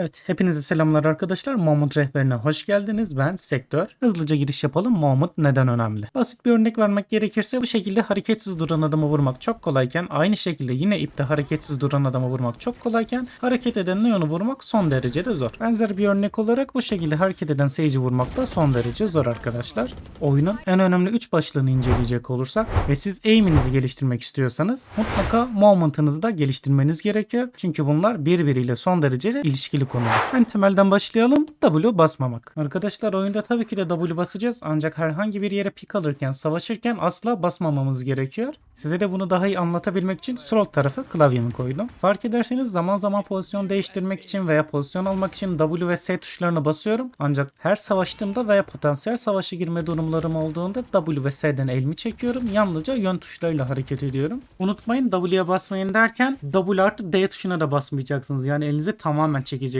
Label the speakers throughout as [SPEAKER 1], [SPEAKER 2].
[SPEAKER 1] Evet, hepinize selamlar arkadaşlar. Mahmut rehberine hoş geldiniz. Ben Sektör. Hızlıca giriş yapalım. Mahmut neden önemli? Basit bir örnek vermek gerekirse bu şekilde hareketsiz duran adamı vurmak çok kolayken aynı şekilde yine ipte hareketsiz duran adamı vurmak çok kolayken hareket eden Neon'u vurmak son derece de zor. Benzer bir örnek olarak bu şekilde hareket eden Sage'i vurmak da son derece zor arkadaşlar. Oyunun en önemli 3 başlığını inceleyecek olursak ve siz aim'inizi geliştirmek istiyorsanız mutlaka movement'ınızı da geliştirmeniz gerekiyor. Çünkü bunlar birbiriyle son derece ilişkili konular. En temelden başlayalım. W basmamak. Arkadaşlar oyunda tabii ki de W basacağız ancak herhangi bir yere pik alırken, savaşırken asla basmamamız gerekiyor. Size de bunu daha iyi anlatabilmek için sol tarafı klavyemi koydum. Fark ederseniz zaman zaman pozisyon değiştirmek için veya pozisyon almak için W ve S tuşlarını basıyorum. Ancak her savaştığımda veya potansiyel savaşa girme durumlarım olduğunda W ve S'den elimi çekiyorum. Yalnızca yön tuşlarıyla hareket ediyorum. Unutmayın W'ye basmayın derken W artı D tuşuna da basmayacaksınız. Yani elinizi tamamen çekeceksiniz.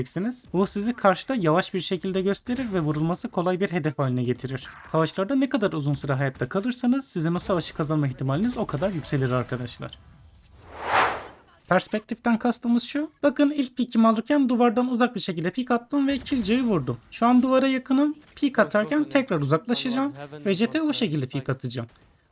[SPEAKER 1] Bu sizi karşıda yavaş bir şekilde gösterir ve vurulması kolay bir hedef haline getirir. Savaşlarda ne kadar uzun süre hayatta kalırsanız sizin o savaşı kazanma ihtimaliniz o kadar yükselir arkadaşlar. Perspektiften kastımız şu. Bakın ilk pikimi alırken duvardan uzak bir şekilde pik attım ve killjoy'u vurdum. Şu an duvara yakınım. Pik atarken tekrar uzaklaşacağım ve jete o şekilde pik atacağım.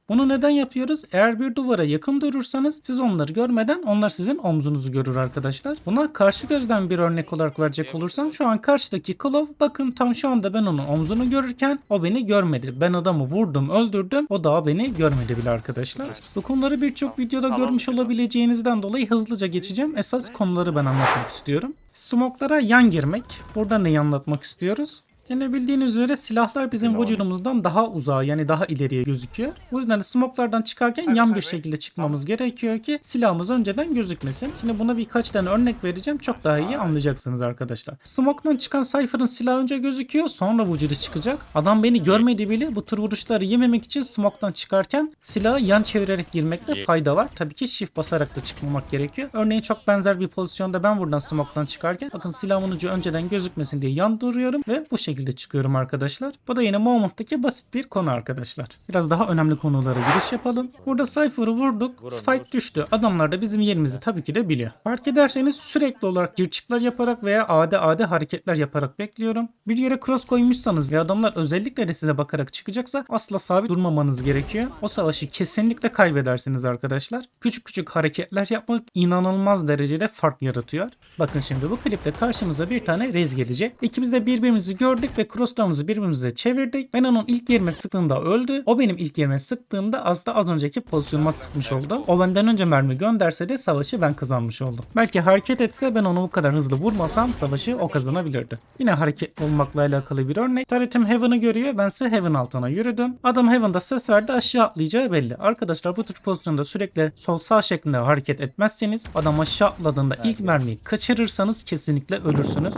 [SPEAKER 1] Bunu neden yapıyoruz? Eğer bir duvara yakın durursanız siz onları görmeden onlar sizin omzunuzu görür arkadaşlar. Buna karşı gözden bir örnek olarak verecek olursam şu an karşıdaki Klov bakın tam şu anda ben onun omzunu görürken o beni görmedi. Ben adamı vurdum öldürdüm o daha beni görmedi bile arkadaşlar. Bu konuları birçok videoda görmüş olabileceğinizden dolayı hızlıca geçeceğim. Esas konuları ben anlatmak istiyorum. Smoklara yan girmek. Burada neyi anlatmak istiyoruz? Yine bildiğiniz üzere silahlar bizim vücudumuzdan daha uzağa yani daha ileriye gözüküyor. Bu yüzden de smoklardan çıkarken yan bir şekilde çıkmamız gerekiyor ki silahımız önceden gözükmesin. Şimdi buna birkaç tane örnek vereceğim. Çok daha iyi anlayacaksınız arkadaşlar. Smoke'dan çıkan Cypher'ın silahı önce gözüküyor sonra vücudu çıkacak. Adam beni görmedi bile bu tür vuruşları yememek için smoke'tan çıkarken silahı yan çevirerek girmekte fayda var. Tabii ki shift basarak da çıkmamak gerekiyor. Örneğin çok benzer bir pozisyonda ben buradan smoke'tan çıkarken bakın silahımın ucu önceden gözükmesin diye yan duruyorum ve bu şekilde çıkıyorum arkadaşlar. Bu da yine Movement'taki basit bir konu arkadaşlar. Biraz daha önemli konulara giriş yapalım. Burada Cypher'ı vurduk. Spike düştü. Adamlar da bizim yerimizi tabii ki de biliyor. Fark ederseniz sürekli olarak girçikler yaparak veya AD AD hareketler yaparak bekliyorum. Bir yere cross koymuşsanız ve adamlar özellikle de size bakarak çıkacaksa asla sabit durmamanız gerekiyor. O savaşı kesinlikle kaybedersiniz arkadaşlar. Küçük küçük hareketler yapmak inanılmaz derecede fark yaratıyor. Bakın şimdi bu klipte karşımıza bir tane rez gelecek. İkimiz de birbirimizi gördük ve crosslarımızı birbirimize çevirdik. Ben onun ilk yerime sıktığımda öldü. O benim ilk yerime sıktığımda az da az önceki pozisyonuma sıkmış oldu. O benden önce mermi gönderse de savaşı ben kazanmış oldum. Belki hareket etse ben onu bu kadar hızlı vurmasam savaşı o kazanabilirdi. Yine hareketli olmakla alakalı bir örnek. Taritim Heaven'ı görüyor. Bense Heaven altına yürüdüm. Adam Heaven'da ses verdi aşağı atlayacağı belli. Arkadaşlar bu tür pozisyonda sürekli sol sağ şeklinde hareket etmezseniz adam aşağı atladığında ilk mermiyi kaçırırsanız kesinlikle ölürsünüz.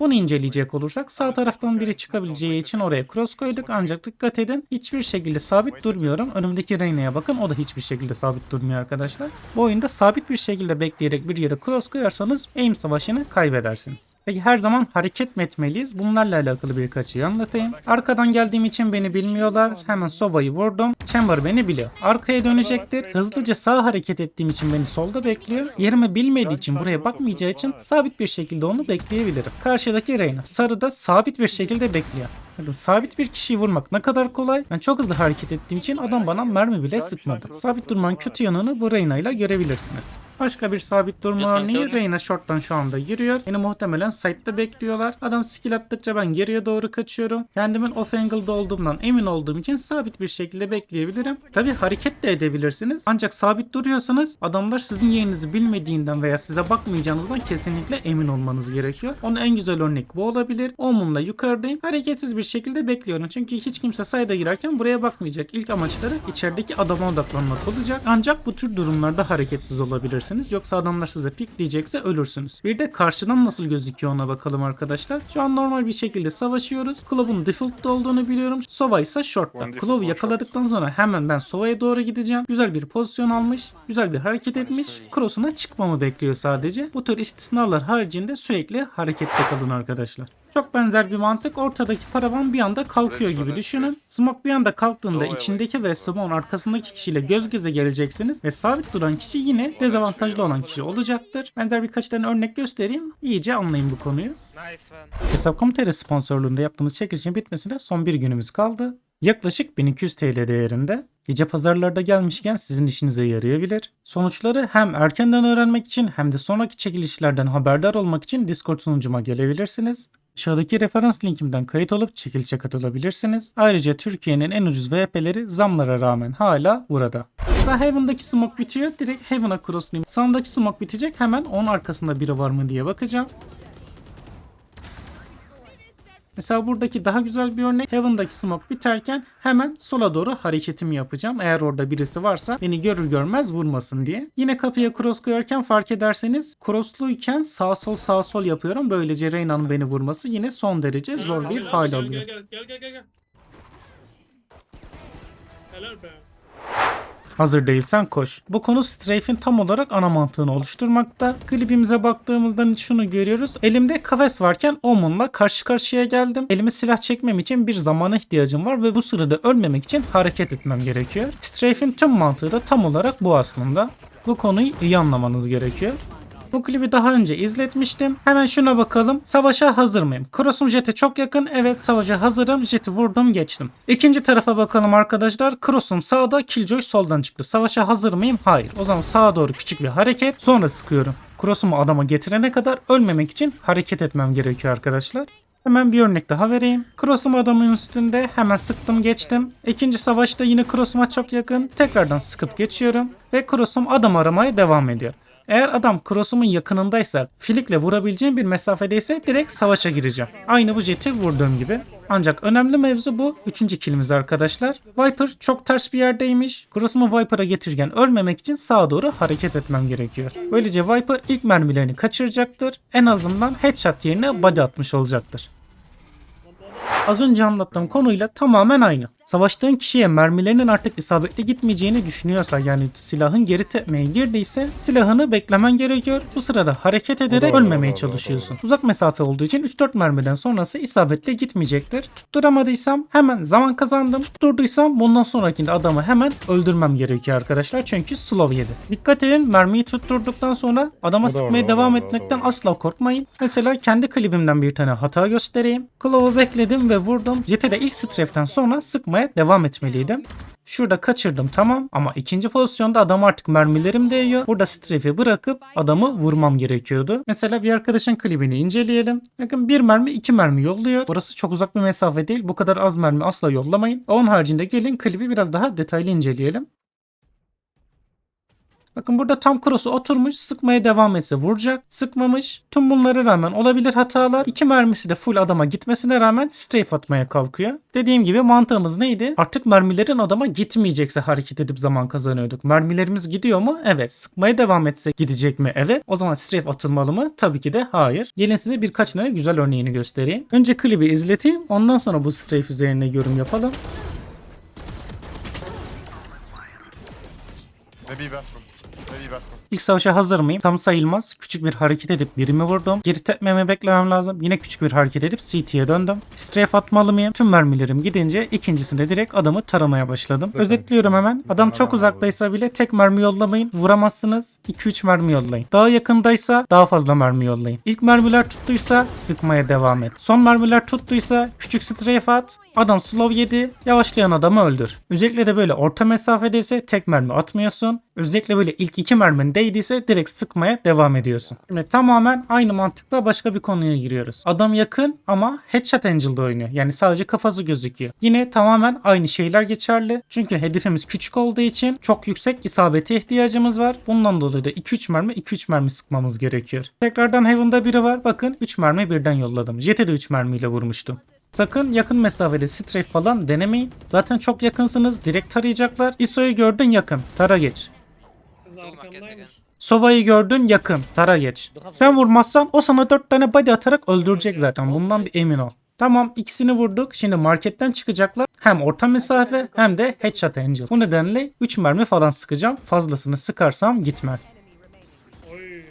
[SPEAKER 1] Bunu inceleyecek olursak sağ taraftan biri çıkabileceği için oraya cross koyduk ancak dikkat edin hiçbir şekilde sabit durmuyorum. Önümdeki Reyna'ya bakın o da hiçbir şekilde sabit durmuyor arkadaşlar. Bu oyunda sabit bir şekilde bekleyerek bir yere cross koyarsanız aim savaşını kaybedersiniz. Peki her zaman hareket mi etmeliyiz? Bunlarla alakalı birkaç şey anlatayım. Arkadan geldiğim için beni bilmiyorlar. Hemen Soba'yı vurdum. Chamber beni biliyor. Arkaya dönecektir. Hızlıca sağ hareket ettiğim için beni solda bekliyor. Yerimi bilmediği için buraya bakmayacağı için sabit bir şekilde onu bekleyebilirim. Karşıdaki Reyna sarıda sabit bir şekilde bekliyor. Sabit bir kişiyi vurmak ne kadar kolay. Ben çok hızlı hareket ettiğim için adam bana mermi bile sıkmadı. Sabit durmanın kötü yanını bu Reyna ile görebilirsiniz. Başka bir sabit durma örneği Reyna short'tan şu anda yürüyor. Beni muhtemelen side'da bekliyorlar. Adam skill attıkça ben geriye doğru kaçıyorum. Kendimin off angle'da olduğumdan emin olduğum için sabit bir şekilde bekleyebilirim. Tabi hareket de edebilirsiniz. Ancak sabit duruyorsanız adamlar sizin yerinizi bilmediğinden veya size bakmayacağınızdan kesinlikle emin olmanız gerekiyor. Onun en güzel örnek bu olabilir. Omumla yukarıdayım. Hareketsiz bir şekilde bekliyorum. Çünkü hiç kimse sayda girerken buraya bakmayacak. İlk amaçları içerideki adama odaklanmak olacak. Ancak bu tür durumlarda hareketsiz olabilirsiniz. Yoksa adamlar size pikleyecekse ölürsünüz. Bir de karşıdan nasıl gözüküyor ona bakalım arkadaşlar. Şu an normal bir şekilde savaşıyoruz. Clove'un default'ta olduğunu biliyorum. Sova ise short'ta. Clove'u yakaladıktan sonra hemen ben Sova'ya doğru gideceğim. Güzel bir pozisyon almış. Güzel bir hareket etmiş. Cross'una çıkmamı bekliyor sadece. Bu tür istisnalar haricinde sürekli harekette kalın arkadaşlar. Çok benzer bir mantık. Ortadaki paravan bir anda kalkıyor gibi düşünün. Smoke bir anda kalktığında içindeki ve Smoke'un arkasındaki kişiyle göz göze geleceksiniz ve sabit duran kişi yine dezavantajlı olan kişi olacaktır. Benzer birkaç tane örnek göstereyim. İyice anlayın bu konuyu. Hesap.com.tr sponsorluğunda yaptığımız çekilişin bitmesine son bir günümüz kaldı. Yaklaşık 1200 TL değerinde. Gece pazarlarda gelmişken sizin işinize yarayabilir. Sonuçları hem erkenden öğrenmek için hem de sonraki çekilişlerden haberdar olmak için Discord sunucuma gelebilirsiniz. Aşağıdaki referans linkimden kayıt olup çekilişe katılabilirsiniz. Ayrıca Türkiye'nin en ucuz VP'leri zamlara rağmen hala burada. Daha Heaven'daki smoke bitiyor. Direkt Heaven'a crosslayayım. Sağımdaki smoke bitecek. Hemen onun arkasında biri var mı diye bakacağım. Mesela buradaki daha güzel bir örnek. Heaven'daki smoke biterken hemen sola doğru hareketimi yapacağım. Eğer orada birisi varsa beni görür görmez vurmasın diye. Yine kapıya cross koyarken fark ederseniz crossluyken sağ sol sağ sol yapıyorum. Böylece Reyna'nın beni vurması yine son derece zor bir hal alıyor.
[SPEAKER 2] Helal be.
[SPEAKER 1] Hazır değilsen koş. Bu konu Strafe'in tam olarak ana mantığını oluşturmakta. Klibimize baktığımızda şunu görüyoruz. Elimde kafes varken Omen'la karşı karşıya geldim. Elime silah çekmem için bir zamana ihtiyacım var ve bu sırada ölmemek için hareket etmem gerekiyor. Strafe'in tüm mantığı da tam olarak bu aslında. Bu konuyu iyi anlamanız gerekiyor. Bu klibi daha önce izletmiştim. Hemen şuna bakalım. Savaşa hazır mıyım? Cross'um Jet'e çok yakın. Evet savaşa hazırım. Jet'i vurdum geçtim. İkinci tarafa bakalım arkadaşlar. Cross'um sağda. Killjoy soldan çıktı. Savaşa hazır mıyım? Hayır. O zaman sağa doğru küçük bir hareket. Sonra sıkıyorum. Cross'umu adama getirene kadar ölmemek için hareket etmem gerekiyor arkadaşlar. Hemen bir örnek daha vereyim. Cross'um adamın üstünde. Hemen sıktım geçtim. İkinci savaşta yine cross'uma çok yakın. Tekrardan sıkıp geçiyorum. Ve cross'um adam aramaya devam ediyor. Eğer adam cross'umun yakınındaysa, filikle vurabileceğim bir mesafedeyse direkt savaşa gireceğim. Aynı bu jeti vurduğum gibi. Ancak önemli mevzu bu. Üçüncü kilimiz arkadaşlar. Viper çok ters bir yerdeymiş. Cross'umu Viper'a getirirken ölmemek için sağa doğru hareket etmem gerekiyor. Böylece Viper ilk mermilerini kaçıracaktır. En azından headshot yerine body atmış olacaktır. Az önce anlattığım konuyla tamamen aynı. Savaştığın kişiye mermilerinin artık isabetli gitmeyeceğini düşünüyorsa yani silahın geri tepmeye girdiyse silahını beklemen gerekiyor. Bu sırada hareket ederek ölmemeye çalışıyorsun. Uzak mesafe olduğu için 3-4 mermiden sonrası isabetli gitmeyecektir. Tutturamadıysam hemen zaman kazandım. Tutturduysam bundan sonrakinde adamı hemen öldürmem gerekiyor arkadaşlar. Çünkü slow yedi. Dikkat edin mermiyi tutturduktan sonra adama sıkmaya devam etmekten asla korkmayın. Mesela kendi klibimden bir tane hata göstereyim. Claw'u bekledim ve vurdum. Jet'e de ilk strafe'ten sonra sıkmaya devam etmeliydim. Şurada kaçırdım tamam ama ikinci pozisyonda adam artık mermilerim değiyor. Burada strafe'i bırakıp adamı vurmam gerekiyordu. Mesela bir arkadaşın klibini inceleyelim. Bakın bir mermi iki mermi yolluyor. Burası çok uzak bir mesafe değil. Bu kadar az mermi asla yollamayın. Onun haricinde gelin klibi biraz daha detaylı inceleyelim. Bakın burada tam cross'u oturmuş sıkmaya devam etse vuracak. Sıkmamış. Tüm bunlara rağmen olabilir hatalar. İki mermisi de full adama gitmesine rağmen strafe atmaya kalkıyor. Dediğim gibi mantığımız neydi? Artık mermilerin adama gitmeyecekse hareket edip zaman kazanıyorduk. Mermilerimiz gidiyor mu? Evet. Sıkmaya devam etse gidecek mi? Evet. O zaman strafe atılmalı mı? Tabii ki de hayır. Gelin size birkaç tane güzel örneğini göstereyim. Önce klibi izleteyim. Ondan sonra bu strafe üzerine yorum yapalım.
[SPEAKER 3] Maybe bathroom. Maybe bathroom.
[SPEAKER 1] İlk savaşa hazır mıyım? Tam sayılmaz. Küçük bir hareket edip birimi vurdum. Geri tepmemi beklemem lazım. Yine küçük bir hareket edip CT'ye döndüm. Strafe atmalı mıyım? Tüm mermilerim gidince ikincisinde direkt adamı taramaya başladım. Özetliyorum hemen. Adam çok uzaktaysa bile tek mermi yollamayın. Vuramazsınız. 2-3 mermi yollayın. Daha yakındaysa daha fazla mermi yollayın. İlk mermiler tuttuysa sıkmaya devam et. Son mermiler tuttuysa küçük strafe at. Adam slow yedi. Yavaşlayan adamı öldür. Özellikle de böyle orta mesafedeyse tek mermi atmıyorsun. Özellikle böyle ilk iki değdiyse direkt sıkmaya devam ediyorsun. Şimdi tamamen aynı mantıkla başka bir konuya giriyoruz. Adam yakın ama Headshot Angel'da oynuyor. Yani sadece kafası gözüküyor. Yine tamamen aynı şeyler geçerli. Çünkü hedefimiz küçük olduğu için çok yüksek isabete ihtiyacımız var. Bundan dolayı da 2-3 mermi 2-3 mermi sıkmamız gerekiyor. Tekrardan Heaven'da biri var. Bakın 3 mermi birden yolladım. Jet'e de 3 mermiyle vurmuştum. Sakın yakın mesafede strafe falan denemeyin. Zaten çok yakınsınız. Direkt tarayacaklar. ISO'yu gördün yakın. Tara geç.
[SPEAKER 2] Arkamdaymış.
[SPEAKER 1] Sova'yı gördün yakın. Tara geç. Sen vurmazsan o sana 4 tane body atarak öldürecek zaten. Bundan bir emin ol. Tamam ikisini vurduk. Şimdi marketten çıkacaklar. Hem orta mesafe hem de headshot angel. Bu nedenle 3 mermi falan sıkacağım. Fazlasını sıkarsam gitmez.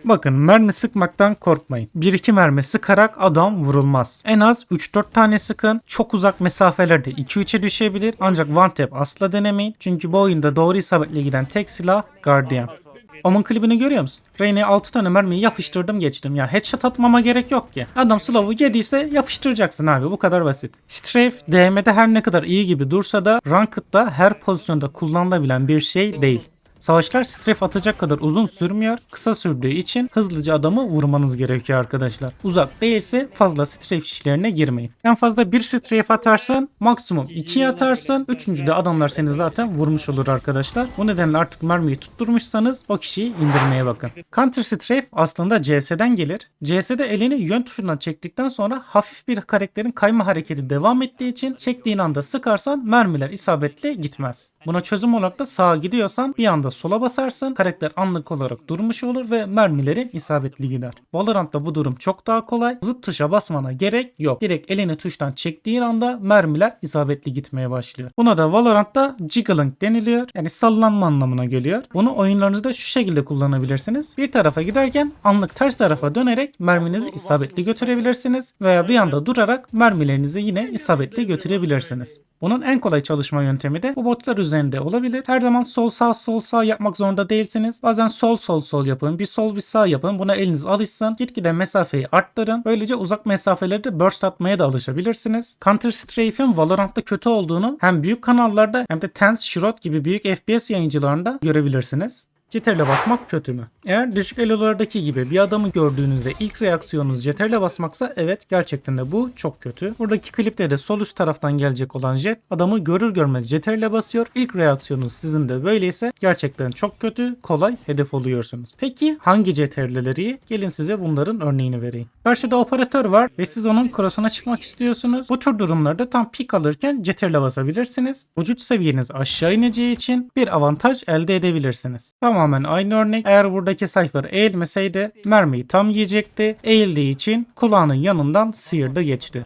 [SPEAKER 1] Bakın mermi sıkmaktan korkmayın. 1-2 mermi sıkarak adam vurulmaz. En az 3-4 tane sıkın. Çok uzak mesafelerde 2-3'e düşebilir. Ancak one tap asla denemeyin. Çünkü bu oyunda doğru isabetle giden tek silah Guardian. Omun klibini görüyor musun? Reyne'ye 6 tane mermiyi yapıştırdım geçtim. Ya headshot atmama gerek yok ki. Adam slow'u yediyse yapıştıracaksın abi bu kadar basit. Strafe DM'de her ne kadar iyi gibi dursa da Ranked'da her pozisyonda kullanılabilen bir şey değil. Savaşlar strafe atacak kadar uzun sürmüyor. Kısa sürdüğü için hızlıca adamı vurmanız gerekiyor arkadaşlar. Uzak değilse fazla strafe işlerine girmeyin. En fazla bir strafe atarsan maksimum 2 atarsın. Üçüncüde adamlar seni zaten vurmuş olur arkadaşlar. Bu nedenle artık mermiyi tutturmuşsanız o kişiyi indirmeye bakın. Counter strafe aslında CS'den gelir. CS'de elini yön tuşundan çektikten sonra hafif bir karakterin kayma hareketi devam ettiği için çektiğin anda sıkarsan mermiler isabetli gitmez. Buna çözüm olarak da sağa gidiyorsan bir anda sola basarsın. Karakter anlık olarak durmuş olur ve mermilerin isabetli gider. Valorant'ta bu durum çok daha kolay. Zıt tuşa basmana gerek yok. Direkt elini tuştan çektiğin anda mermiler isabetli gitmeye başlıyor. Buna da Valorant'ta jiggling deniliyor. Yani sallanma anlamına geliyor. Bunu oyunlarınızda şu şekilde kullanabilirsiniz. Bir tarafa giderken anlık ters tarafa dönerek merminizi isabetli götürebilirsiniz veya bir anda durarak mermilerinizi yine isabetli götürebilirsiniz. Bunun en kolay çalışma yöntemi de bu botlar üzerinde olabilir. Her zaman sol sağ sol sağ yapmak zorunda değilsiniz. Bazen sol sol sol yapın. Bir sol bir sağ yapın. Buna eliniz alışsın. Gitgide mesafeyi arttırın. Böylece uzak mesafelerde burst atmaya da alışabilirsiniz. Counter Strafe'in Valorant'ta kötü olduğunu hem büyük kanallarda hem de Tense Shroud gibi büyük FPS yayıncılarında görebilirsiniz. Ctrl'e basmak kötü mü? Eğer düşük elolardaki gibi bir adamı gördüğünüzde ilk reaksiyonunuz Ctrl'e basmaksa evet gerçekten de bu çok kötü. Buradaki klipte de sol üst taraftan gelecek olan jet adamı görür görmez Ctrl'e basıyor. İlk reaksiyonunuz sizin de böyleyse gerçekten çok kötü kolay hedef oluyorsunuz. Peki hangi Ctrl'leri? Gelin size bunların örneğini vereyim. Karşıda operatör var ve siz onun cross'una çıkmak istiyorsunuz. Bu tür durumlarda tam pik alırken Ctrl'e basabilirsiniz. Vücut seviyeniz aşağı ineceği için bir avantaj elde edebilirsiniz. Tamamen aynı örnek. Eğer buradaki sayfa eğilmeseydi mermiyi tam yiyecekti. Eğildiği için kulağının yanından sıyırdı geçti.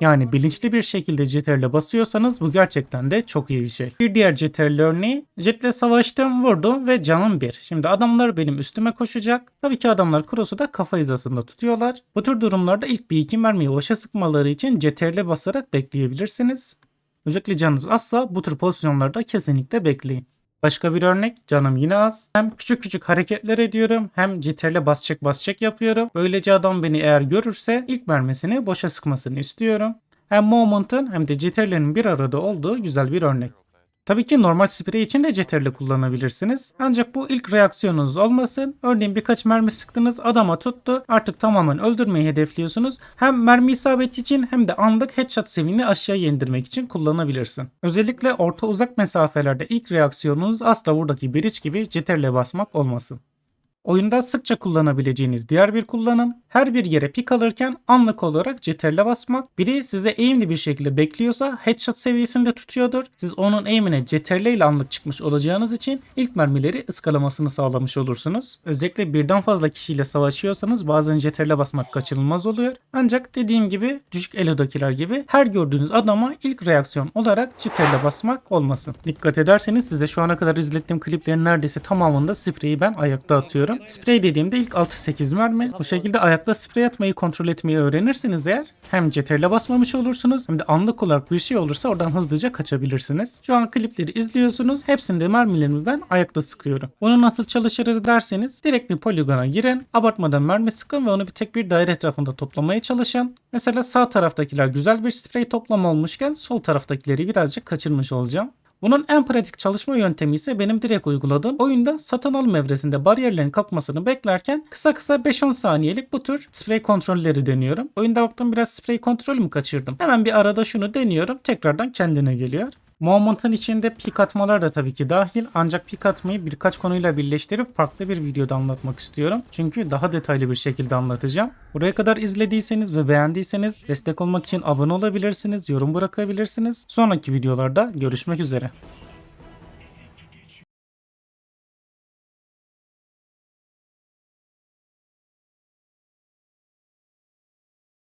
[SPEAKER 1] Yani bilinçli bir şekilde CTRL'e basıyorsanız bu gerçekten de çok iyi bir şey. Bir diğer CTRL örneği jetle savaştım vurdum ve canım bir. Şimdi adamlar benim üstüme koşacak. Tabii ki adamlar cross'u da kafa hizasında tutuyorlar. Bu tür durumlarda ilk bir iki mermiyi boşa sıkmaları için CTRL'e basarak bekleyebilirsiniz. Özellikle canınız azsa bu tür pozisyonlarda kesinlikle bekleyin. Başka bir örnek canım yine az. Hem küçük küçük hareketler ediyorum hem CTRL'e bas çek yapıyorum. Böylece adam beni eğer görürse ilk mermisini boşa sıkmasını istiyorum. Hem Moment'ın hem de CTRL'nin bir arada olduğu güzel bir örnek. Tabii ki normal sprey için de CTRL kullanabilirsiniz. Ancak bu ilk reaksiyonunuz olmasın. Örneğin birkaç mermi sıktınız adama tuttu. Artık tamamen öldürmeyi hedefliyorsunuz. Hem mermi isabeti için hem de anlık headshot seviyeni aşağıya indirmek için kullanabilirsin. Özellikle orta uzak mesafelerde ilk reaksiyonunuz asla buradaki bridge gibi CTRL basmak olmasın. Oyunda sıkça kullanabileceğiniz diğer bir kullanım, her bir yere pik alırken anlık olarak CTRL'e basmak. Biri size eğimli bir şekilde bekliyorsa headshot seviyesinde tutuyordur. Siz onun eğimine CTRL ile anlık çıkmış olacağınız için ilk mermileri ıskalamasını sağlamış olursunuz. Özellikle birden fazla kişiyle savaşıyorsanız bazen CTRL'e basmak kaçınılmaz oluyor. Ancak dediğim gibi düşük elodakiler gibi her gördüğünüz adama ilk reaksiyon olarak CTRL'e basmak olmasın. Dikkat ederseniz size şu ana kadar izlettiğim kliplerin neredeyse tamamında spreyi ben ayakta atıyorum. Sprey dediğimde ilk 6-8 mermi. Bu şekilde ayakta sprey atmayı kontrol etmeyi öğrenirseniz eğer hem CTRL'e basmamış olursunuz hem de anlık olarak bir şey olursa oradan hızlıca kaçabilirsiniz. Şu an klipleri izliyorsunuz. Hepsinde mermilerimi ben ayakta sıkıyorum. Bunu nasıl çalışırız derseniz direkt bir poligona girin. Abartmadan mermi sıkın ve onu bir tek bir daire etrafında toplamaya çalışın. Mesela sağ taraftakiler güzel bir sprey toplama olmuşken sol taraftakileri birazcık kaçırmış olacağım. Bunun en pratik çalışma yöntemi ise benim direkt uyguladığım oyunda satın alım evresinde bariyerlerin kalkmasını beklerken kısa kısa 5-10 saniyelik bu tür sprey kontrolleri deniyorum. Oyunda baktım biraz sprey kontrolü mü kaçırdım? Hemen bir arada şunu deniyorum tekrardan kendine geliyor. Moment'ın içinde pik atmalar da tabii ki dahil ancak pik atmayı birkaç konuyla birleştirip farklı bir videoda anlatmak istiyorum. Çünkü daha detaylı bir şekilde anlatacağım. Buraya kadar izlediyseniz ve beğendiyseniz destek olmak için abone olabilirsiniz, yorum bırakabilirsiniz. Sonraki videolarda görüşmek üzere.